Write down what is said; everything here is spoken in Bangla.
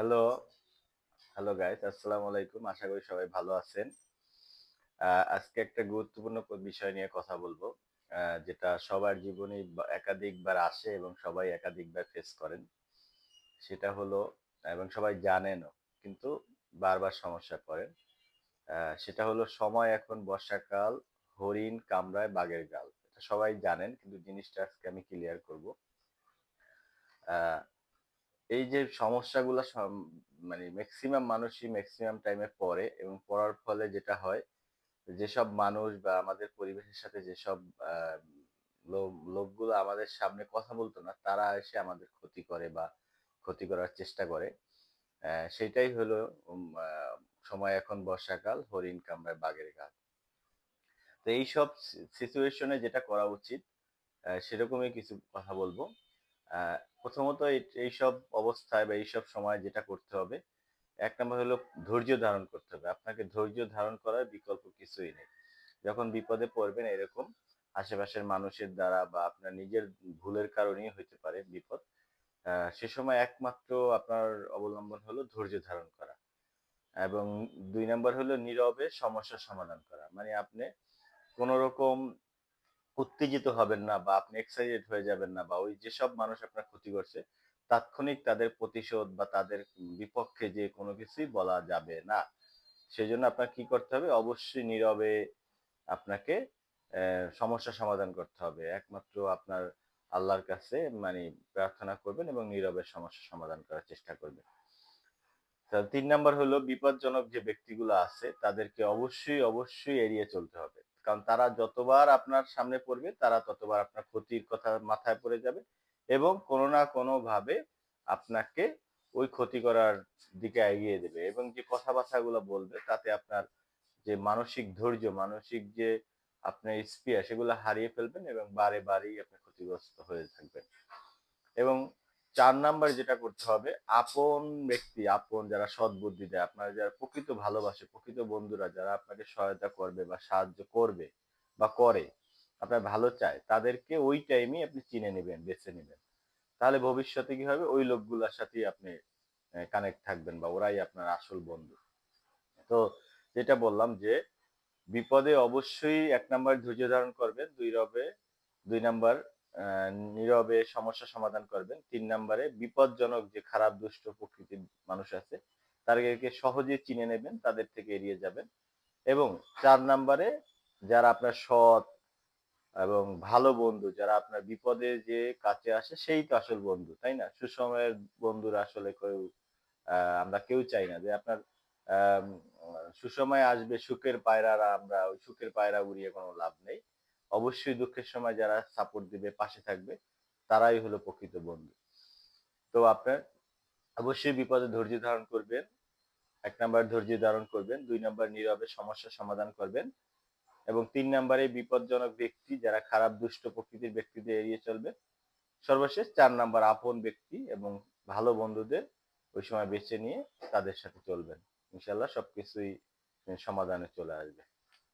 হ্যালো হ্যালো গাইস আসসালামু আলাইকুম আশা করি সবাই ভালো আছেন। আজকে একটা গুরুত্বপূর্ণ বিষয় নিয়ে কথা বলব। যেটা সবার জীবনে একাধিকবার আসে এবং সবাই একাধিকবার ফেস করেন। সেটা হলো এবং সবাই জানেনও কিন্তু বারবার সমস্যা আহ, সেটা হলো সময় এখন বর্ষাকাল হরিণ কামড়ায় বাঘের গাল। এটা সবাই জানেন কিন্তু জিনিসটা আজকে আমি ক্লিয়ার করব। এই যে সমস্যাগুলো সম- মানে ম্যাক্সিমাম মানুষই ম্যাক্সিমাম টাইমে পড়ে এবং পড়ার ফলে যেটা হয়, যেসব মানুষ বা আমাদের পরিবেশের সাথে যেসব লোক- লোকগুলো আমাদের সামনে কথা বলতো না, তারা এসে আমাদের ক্ষতি করে বা ক্ষতি করার চেষ্টা করে। সেটাই হলো সময় এখন বর্ষাকাল, হরিণ কামড়ায় বাঘের গাল তো এইসব সিচুয়েশনে যেটা করা উচিত সেরকমই কিছু কথা বলব। প্রথমত এই- এইসব অবস্থায় বা এইসব সময় যেটা করতে হবে, এক নম্বর হলো ধৈর্য ধারণ করতে হবে। আপনাকে ধৈর্য ধারণ করার বিকল্প কিছুই নেই। যখন বিপদে পড়বেন এরকম আশেপাশের মানুষের দ্বারা বা আপনার নিজের ভুলের কারণেই হইতে পারে বিপদ সে সময় একমাত্র আপনার অবলম্বন হলো ধৈর্য ধারণ করা এবং দুই নম্বর হলো নীরবে সমস্যার সমাধান করা। মানে আপনি কোনো রকম উত্তেজিত হবেন না বা আপনি এক্সাইটেড হয়ে যাবেন না বা ওই যেসব মানুষ আপনার ক্ষতি করছে, তাৎক্ষণিক তাদের প্রতিশোধ বা তাদের বিপক্ষে যে কোনো কিছুই বলা যাবে না। সেজন্য আপনার কি করতে হবে? অবশ্যই নীরবে আপনাকে সমস্যা সমাধান করতে হবে। একমাত্র আপনার আল্লাহর কাছে মানে প্রার্থনা করবেন এবং নীরবে সমস্যা সমাধান করার চেষ্টা করবেন। তিন নাম্বার হলো, বিপজ্জনক যে ব্যক্তিগুলো আছে, তাদেরকে অবশ্যই অবশ্যই এড়িয়ে চলতে হবে। কারণ তারা যতবার আপনার সামনে পড়বে, তারা ততবার আপনার ক্ষতির কথা মাথায় পড়ে যাবে এবং কোনো না কোনো ভাবে আপনাকে ওই ক্ষতি করার দিকে এগিয়ে দেবে এবং যে কথাবার্তাগুলো বলবে, তাতে আপনার যে মানসিক ধৈর্য, মানসিক যে আপনার স্পিয়া সেগুলো হারিয়ে ফেলবেন এবং বারে বারেই আপনি ক্ষতিগ্রস্ত হয়ে থাকবেন। এবং চার নাম্বার যেটা করতে হবে, আপন ব্যক্তি, আপন যারা সৎ বুদ্ধি দেয় আপনারা যারা প্রকৃত ভালোবাসে, প্রকৃত বন্ধুরা, যারা আপনাকে সহায়তা করবে বা সাহায্য করবে বা করে, আপনার ভালো চায়, তাদেরকে ওই টাইমে আপনি চিনে নেবেন, বেছে নেবেন। তাহলে ভবিষ্যতে কি হবে? ওই লোকগুলোর সাথেই আপনি কানেক্ট থাকবেন বা ওরাই আপনার আসল বন্ধু। তো যেটা বললাম যে, বিপদে অবশ্যই এক নাম্বার ধৈর্য ধারণ করবেন, দুই রবে, দুই নাম্বার নীরবে সমস্যা সমাধান করবেন। তিন নাম্বারে, বিপজ্জনক যে খারাপ, দুষ্ট প্রকৃতির মানুষ আছে, তাদেরকে সহজে চিনে নেবেন, তাদের থেকে এড়িয়ে যাবেন। এবং চার নাম্বারে, যারা আপনার সৎ এবং ভালো বন্ধু, যারা আপনার বিপদে যে কাছে আসে, সেই তো আসল বন্ধু, তাই না? সুসময়ের বন্ধুরা আসলে কেউ আমরা কেউ চাই না যে আপনার সুসময় আসবে, সুখের পায়রারা, আমরা ওই সুখের পায়রা উড়িয়ে কোনো লাভ নেই। অবশ্যই দুঃখের সময় যারা সাপোর্ট দিবে, পাশে থাকবে, তারাই হলো প্রকৃত বন্ধু। তো আপনার অবশ্যই বিপদে ধৈর্য ধারণ করবেন, এক নাম্বার ধৈর্য ধারণ করবেন, দুই নাম্বার নীরবে সমস্যা সমাধান করবেন এবং তিন নাম্বারে বিপজ্জনক ব্যক্তি যারা খারাপ, দুষ্ট প্রকৃতির ব্যক্তিদের এড়িয়ে চলবে, সর্বশেষ চার নাম্বার আপন ব্যক্তি এবং ভালো বন্ধুদের ওই সময় বেছে নিয়ে তাদের সাথে চলবেন। ইনশাল্লাহ সবকিছুই সমাধানে চলে আসবে।